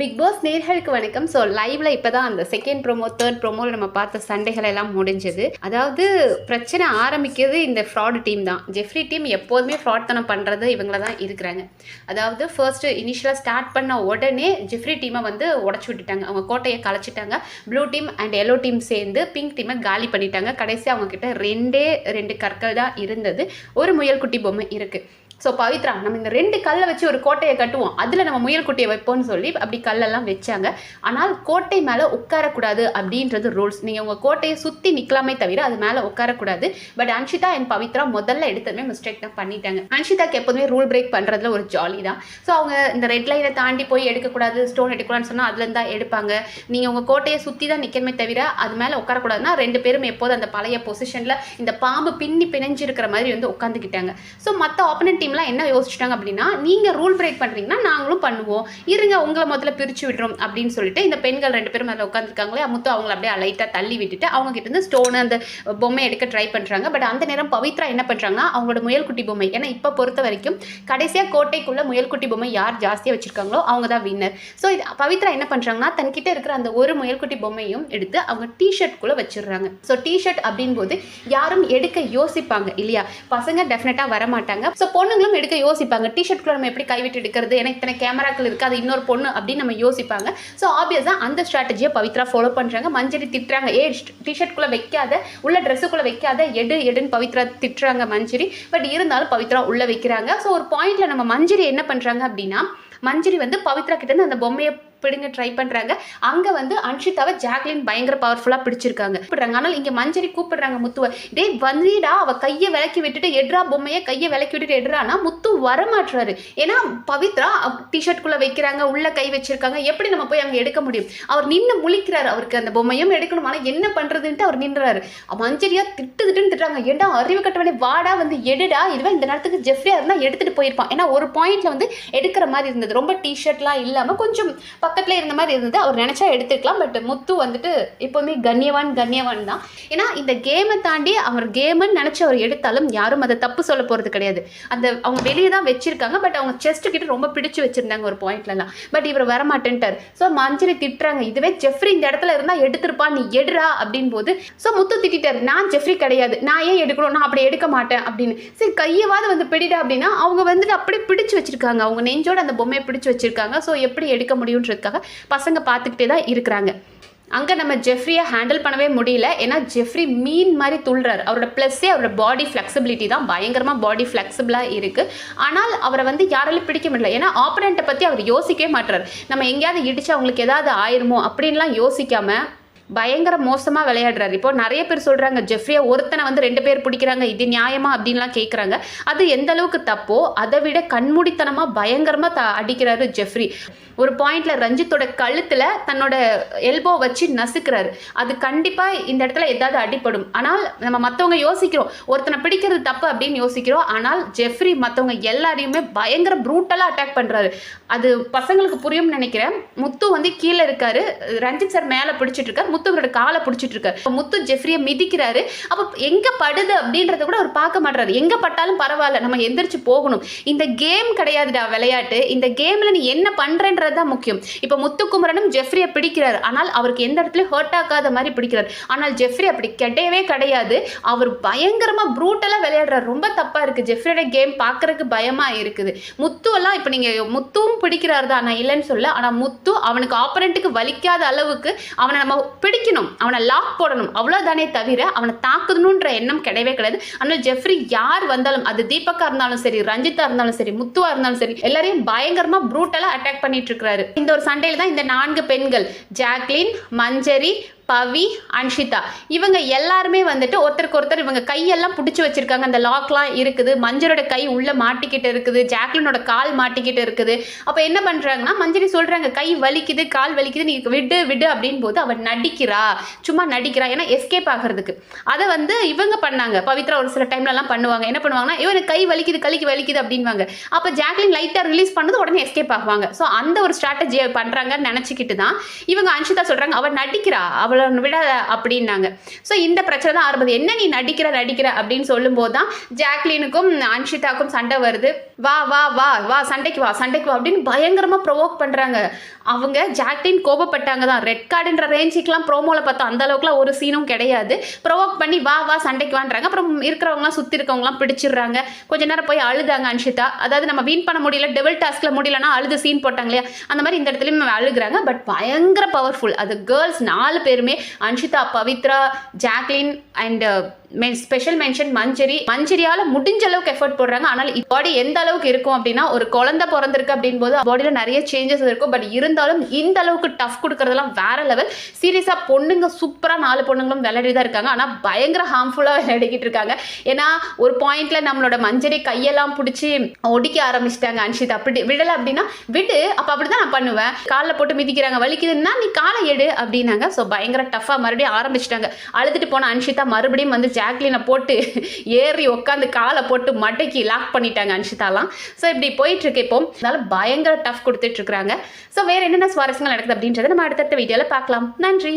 Big pass நேர்களுக்கு வணக்கம். So லைவ்ல இப்போதான் அந்த செகண்ட் ப்ரோமோ தேர்ட் ப்ரோமோவில் நம்ம பார்த்த சண்டைகள் எல்லாம் முடிஞ்சது. அதாவது பிரச்சனை ஆரம்பிக்கிறது இந்த ஃப்ராடு டீம் தான். ஜெஃப்ரி டீம் எப்போதுமே ஃப்ராட் தனம் பண்ணுறது இவங்கள தான் இருக்கிறாங்க. அதாவது ஃபர்ஸ்ட் இனிஷியலாக ஸ்டார்ட் பண்ண உடனே ஜெஃப்ரி டீமை வந்து உடச்சி விட்டுட்டாங்க. அவங்க கோட்டையை கலைச்சிட்டாங்க. Blue team and yellow team சேர்ந்து பிங்க் டீமை காலி பண்ணிட்டாங்க. கடைசி அவங்க கிட்ட ரெண்டே ரெண்டு கற்கள் தான் இருந்தது. ஒரு முயல்குட்டி பொம்மை இருக்கு. ஸோ பவித்ரா நம்ம இந்த ரெண்டு கல்லை வச்சு ஒரு கோட்டையை கட்டுவோம். அதில் நம்ம முயல் குட்டியை வைப்போம்னு சொல்லி அப்படி கல்லெல்லாம் வச்சாங்க. ஆனால் கோட்டை மேலே உட்காரக்கூடாது அப்படின்றது ரூல்ஸ். நீங்கள் உங்கள் கோட்டையை சுற்றி நிற்கலாமே தவிர அது மேலே உட்காரக்கூடாது. பட் அன்ஷிதா அண்ட் பவித்ரா முதல்ல எடுத்ததுமே மிஸ்டேக் தான் பண்ணிட்டாங்க. அன்ஷிதாக்கு எப்போதுமே ரூல் பிரேக் பண்ணுறதுல ஒரு ஜாலி தான். ஸோ அவங்க இந்த ரெட் லைனை தாண்டி போய் எடுக்கக்கூடாது ஸ்டோன் எடுக்கக்கூடாதுன்னு சொன்னால் அதுலேருந்து தான் எடுப்பாங்க. நீங்கள் உங்கள் கோட்டையை சுற்றி தான் நிற்கணுமே தவிர அது மேலே உட்காரக்கூடாதுன்னா ரெண்டு பேரும் எப்போதும் அந்த பழைய பொசிஷனில் இந்த பாம்பு பின்னி பிணைஞ்சிருக்கிற மாதிரி வந்து உட்காந்துக்கிட்டாங்க ஸோ மற்ற ஆப்போனன்ட் டீம்லாம் என்ன யோசிச்சிட்டாங்க அப்படின்னா நீங்கள் ரூல் பிரேக் பண்ணுறீங்கன்னா நாங்களும் பண்ணுவோம். இருங்க உங்களை முதல்ல பிரித்து விடுறோம் அப்படின்னு சொல்லிட்டு இந்த பெண்கள் ரெண்டு பேரும் அதில் உட்காந்துருக்காங்களே முத்து அவங்கள அப்படியே லைட்டாக தள்ளி விட்டுட்டு அவங்க கிட்ட இருந்து ஸ்டோனு அந்த பொம்மை எடுக்க ட்ரை பண்ணுறாங்க பட் அந்த நேரம் பவித்ரா என்ன பண்ணுறாங்கன்னா அவங்களோட முயல்குட்டி பொம்மை. ஏன்னா இப்போ பொறுத்த வரைக்கும் கடைசியாக கோட்டைக்குள்ளே முயல்குட்டி பொம்மை யார் ஜாஸ்தியாக வச்சிருக்காங்களோ அவங்க தான் வின்னர் ஸோ இது பவித்ரா என்ன பண்ணுறாங்கன்னா தன்கிட்ட இருக்கிற அந்த ஒரு முயல்குட்டி பொம்மையும் எடுத்து அவங்க டிஷர்ட்குள்ளே வச்சிடுறாங்க. ஸோ டிஷர்ட் அப்படின் போது யாரும் எடுக்க யோசிப்பாங்க இல்லையா? பசங்க டெஃபினட்டாக வர மாட்டாங்க ஸோ பொண்ணுங்களும் எடுக்க யோசிப்பாங்க. டிஷர்ட்குள்ளே நம்ம எப்படி கைவிட்டு எடுக்கிறது? எனக்கு இத்தனை கேமராக்கள் இருக்குது அது இன்னொரு பொண்ணு அப்படின்னு நம்ம யோசிப்பாங்க. ஸோ ஆப்வியஸாக அந்த ஸ்ட்ராட்டஜியை பவித்ரா ஃபாலோ பண்ணுறாங்க மஞ்சரி திட்டுறாங்க. ஏ டிஷர்ட்குள்ளே வைக்காத. உள்ள ட்ரெஸ்ஸுக்குள்ளே வைக்காத. எடு எடுன்னு பவித்ரா திட்டுறாங்க மஞ்சரி. பட் இருந்தாலும் பவித்ரா உள்ளே வைக்கிறாங்க. ஸோ ஒரு பாயிண்டில் நம்ம மஞ்சரி என்ன பண்ணுறாங்க அப்படின்னா மஞ்சரி வந்து பவித்ரா கிட்டேருந்து அந்த பொம்மையை பிடுங்க ட்ரை பண்ணுறாங்க அங்கே வந்து அன்ஷிதாவை ஜாக்லின் பயங்கர பவர்ஃபுல்லாக பிடிச்சிருக்காங்க. கூப்பிடுறாங்க. ஆனால் இங்கே மஞ்சரி கூப்பிடுறாங்க முத்துவை. டே வந்துடா அவ கையை விலக்கி விட்டுட்டு எட்ரா பொம்மையை கையை விலக்கி விட்டுட்டு எட்ரானா முத்து வரமாட்டுறாரு ஏன்னா பவித்ரா டிஷர்ட்குள்ளே வைக்கிறாங்க உள்ள கை வச்சிருக்காங்க. எப்படி நம்ம போய் அங்கே எடுக்க முடியும்? அவர் நின்று முழிக்கிறாரு. அவருக்கு அந்த பொம்மையும் எடுக்கணும். ஆனால் என்ன பண்ணுறதுன்ட்டு அவர் நின்றாரு. மஞ்சரியா திட்டு திட்டுன்னு திட்டுறாங்க. ஏண்டா அறிவு கட்டவனே வாடா வந்து எடுடா. இதுவே இந்த நேரத்துக்கு ஜெஃப்ரியா இருந்தால் எடுத்துட்டு போயிருப்பான். ஏன்னா ஒரு பாயிண்ட்ல வந்து எடுக்கிற மாதிரி இருந்தது. ரொம்ப டிஷர்ட்லாம் இல்லாமல் கொஞ்சம் பக்கத்தில் இருந்த மாதிரி இருந்தது. அவர் நினச்சா எடுத்துக்கலாம். பட் முத்து வந்துட்டு எப்போவுமே கண்ணியவான் கண்ணியவான் தான். ஏன்னா இந்த கேமை தாண்டி அவர் கேமுன்னு நினச்சி அவர் எடுத்தாலும் யாரும் அதை தப்பு சொல்ல போகிறது கிடையாது. அந்த அவங்க வெளியே தான் வச்சுருக்காங்க. பட் அவங்க செஸ்ட்டு கிட்ட ரொம்ப பிடிச்சி வச்சுருந்தாங்க ஒரு பாயிண்ட்லலாம் பட் இவர் வரமாட்டேன்ட்டார். ஸோ மஞ்சரி திட்டுறாங்க. இதுவே ஜெஃப்ரி இந்த இடத்துல இருந்தால் எடுத்திருப்பா நீ எடுறா அப்படின் போது ஸோ முத்து திட்டார் நான் ஜெஃப்ரி கிடையாது. நான் ஏன் எடுக்கணும்? நான் அப்படி எடுக்க மாட்டேன் அப்படின்னு. சரி கையவாது வந்து பிடிடா அப்படின்னா அவங்க வந்துட்டு அப்படியே பிடிச்சு வச்சிருக்காங்க. அவங்க நெஞ்சோட அந்த பொம்மையை பிடிச்சி வச்சிருக்காங்க. ஸோ எப்படி எடுக்க முடியுன்றதுக்காக பசங்க பார்த்துக்கிட்டே தான் இருக்கிறாங்க. அங்கே நம்ம ஜெஃப்ரியை ஹேண்டில் பண்ணவே முடியல. ஏன்னா ஜெஃப்ரி மீன் மாதிரி துள்ளுறாரு அவரோட ப்ளஸ்ஸே அவரோட பாடி ஃப்ளெக்சிபிலிட்டி தான். பயங்கரமாக பாடி ஃப்ளெக்சிபிளாக இருக்குது ஆனால் அவரை வந்து யாராலையும் பிடிக்க முடியல. ஏன்னா ஆப்பரண்ட்டை பற்றி அவர் யோசிக்கவே மாட்டுறாரு நம்ம எங்கேயாவது இடிச்சு அவங்களுக்கு ஏதாவது ஆயிருமோ அப்படின்லாம் யோசிக்காமல் பயங்கர மோசமாக விளையாடுறாரு. இப்போ நிறைய பேர் சொல்கிறாங்க ஜெஃப்ரியா ஒருத்தனை வந்து ரெண்டு பேர் பிடிக்கிறாங்க. இது நியாயமா? அப்படின்லாம் கேட்குறாங்க அது எந்த அளவுக்கு தப்போ அதை விட கண்மூடித்தனமாக பயங்கரமாக த அடிக்கிறாரு ஜெஃப்ரி. ஒரு பாயிண்ட்ல ரஞ்சித்தோட கழுத்தில் தன்னோட எல்போ வச்சு நசுக்கிறாரு. அது கண்டிப்பாக இந்த இடத்துல ஏதாவது அடிப்படும் ஆனால் நம்ம மற்றவங்க யோசிக்கிறோம் ஒருத்தனை பிடிக்கிறது தப்பு அப்படின்னு யோசிக்கிறோம். ஆனால் ஜெஃப்ரி மற்றவங்க எல்லாரையுமே பயங்கர ப்ரூட்டலாக அட்டாக் பண்ணுறாரு அது பசங்களுக்கு புரியும்னு நினைக்கிறேன். முத்து வந்து கீழே இருக்காரு. ரஞ்சித் சார் மேலே பிடிச்சிட்டு இருக்காரு. முத்துவரோட காலை பிடிச்சிட்டு இருக்காரு முத்து ஜெஃப்ரியை மிதிக்கிறாரு. அப்போ எங்கே படுது அப்படின்றத கூட அவர் பார்க்க மாட்டாரு எங்கே பட்டாலும் பரவாயில்ல நம்ம எந்திரிச்சு போகணும். இந்த கேம் கிடையாதுடா விளையாட்டு. இந்த கேமில் நீ என்ன பண்ணுறன்றது தான் முக்கியம். இப்போ முத்துக்குமரனும் ஜெஃப்ரியை பிடிக்கிறார். ஆனால் அவருக்கு எந்த இடத்துலையும் ஹர்ட் ஆகாத மாதிரி பிடிக்கிறார். ஆனால் ஜெஃப்ரி அப்படி கிடையவே கிடையாது. அவர் பயங்கரமாக ப்ரூட்டலாக விளையாடுறாரு. ரொம்ப தப்பாக இருக்குது ஜெஃப்ரியோட கேம் பார்க்கறதுக்கு பயமாக இருக்குது. முத்து எல்லாம் இப்போ நீங்கள் முத்துவும் பிடிக்கிறார் தான். நான் இல்லைன்னு சொல்ல ஆனால் முத்து அவனுக்கு ஆப்பரண்ட்டுக்கு வலிக்காத அளவுக்கு அவனை நம்ம பிடிக்கணும். அவனை லாக் போடணும். அவ்வளோதானே தவிர அவனை தாக்குதணுன்ற எண்ணம் கிடையவே கிடையாது. ஆனால் ஜெஃப்ரி யார் வந்தாலும் அது தீபக்கா இருந்தாலும் சரி ரஞ்சிதா இருந்தாலும் சரி முத்துவா இருந்தாலும் சரி எல்லாரையும் பயங்கரமா ப்ரூட்டலாக அட்டாக் பண்ணிட்டு இருக்கிறாரு. இந்த ஒரு சண்டையில தான் இந்த நான்கு பெண்கள் ஜாக்லின் மஞ்சரி பவி அன்ஷிதா. இவங்க எல்லாருமே வந்துட்டு ஒருத்தருக்கு ஒருத்தர் இவங்க கையெல்லாம் பிடிச்சி வச்சிருக்காங்க. அந்த லாக்லாம் இருக்குது. மஞ்சளோட கை உள்ள மாட்டிக்கிட்டு இருக்குது. ஜாக்லினோட கால் மாட்டிக்கிட்டு இருக்குது. அப்போ என்ன பண்ணுறாங்கன்னா மஞ்சரி சொல்கிறாங்க கை வலிக்குது கால் வலிக்குது நீ விடு விடு அப்படின்னு போது அவன் நடிக்கிறா. சும்மா நடிக்கிறா. ஏன்னா எஸ்கேப் ஆகிறதுக்கு. அதை வந்து இவங்க பண்ணாங்க. பவித்ரா ஒரு சில டைம்லலாம் பண்ணுவாங்க. என்ன பண்ணுவாங்கன்னா இவனுக்கு கை வலிக்குது கலிக்கு வலிக்குது அப்படின்வாங்க. அப்போ ஜாக்லின் லைட்டாக ரிலீஸ் பண்ணது உடனே எஸ்கேப் ஆகுவாங்க. ஸோ அந்த ஒரு ஸ்ட்ராட்டஜியை பண்ணுறாங்கன்னு நினச்சிக்கிட்டு தான் இவங்க அன்ஷிதா சொல்கிறாங்க அவள் நடிக்கிறா. அவள் அவளை விட அப்படின்னாங்க. ஸோ இந்த பிரச்சனை தான் ஆரம்பது என்ன நீ நடிக்கிற நடிக்கிற அப்படின்னு சொல்லும்போது தான் ஜாக்லினுக்கும் அன்ஷிதாக்கும் சண்டை வருது. வா வா வா வா சண்டைக்கு வா சண்டைக்கு வா அப்படின்னு பயங்கரமாக ப்ரொவோக் பண்ணுறாங்க அவங்க ஜாக்லின் கோபப்பட்டாங்க தான். ரெட் கார்டுன்ற ரேஞ்சுக்கெலாம் ப்ரோமோவில் பார்த்தோம் அந்த அளவுக்குலாம் ஒரு சீனும் கிடையாது. ப்ரொவோக் பண்ணி வா வா சண்டைக்கு வான்றாங்க. அப்புறம் இருக்கிறவங்களாம் சுற்றி இருக்கவங்களாம் பிடிச்சிடுறாங்க. கொஞ்ச நேரம் போய் அழுதாங்க அன்ஷிதா. அதாவது நம்ம வின் பண்ண முடியல டெவல் டாஸ்கில் முடியலன்னா அழுது சீன் போட்டாங்க இல்லையா? அந்த மாதிரி இந்த இடத்துலையும் அழுகுறாங்க. பட் பயங்கர பவர்ஃபுல் அது கேர்ள்ஸ் நாலு பேருமே Anshitha Pavithra Jacqueline and special mention Manjari. மஞ்சரியால முடிஞ்ச அளவுக்கு எஃபர்ட் போடுறாங்க. ஆனால் பாடி எந்த அளவுக்கு இருக்கும் அப்படின்னா ஒரு குழந்தை பிறந்திருக்கு அப்படின் போது பாடியில் நிறைய சேஞ்சஸ் இருக்கும். பட் இருந்தாலும் இந்த அளவுக்கு டஃப் கொடுக்கறதெல்லாம் வேற லெவல் சீரியஸாக பொண்ணுங்க சூப்பராக நாலு பொண்ணுங்களும் விளையாடி தான் இருக்காங்க. ஆனால் பயங்கர ஹார்ம்ஃபுல்லாக விளையாடிக்கிட்டு இருக்காங்க. ஏன்னா ஒரு பாயிண்ட்ல நம்மளோட மஞ்சரி கையெல்லாம் பிடிச்சி ஒடிக்க ஆரம்பிச்சிட்டாங்க அன்ஷித். அப்படி விடலை அப்படின்னா விடு அப்போ அப்படி தான் நான் பண்ணுவேன். காலில் போட்டு மிதிக்கிறாங்க. வலிக்குதுன்னா நீ காலை எடு அப்படின்னாங்க. ஸோ பயங்கர டஃப்பாக மறுபடியும் ஆரம்பிச்சிட்டாங்க. அழுதுட்டு போன அன்ஷிதா மறுபடியும் வந்து ஜாக்லினை போட்டு ஏறி உட்காந்து காலை போட்டு மடக்கி லாக் பண்ணிட்டாங்க அன்ஷிதாலாம். ஸோ இப்படி போயிட்டுருக்கு இப்போ. அதனால பயங்கர டஃப் கொடுத்துட்டு இருக்காங்க ஸோ வேற என்னென்ன சுவாரஸ்யங்கள் நடக்குது அப்படின்றத நம்ம அடுத்தடுத்த வீடியோவில் பார்க்கலாம். நன்றி.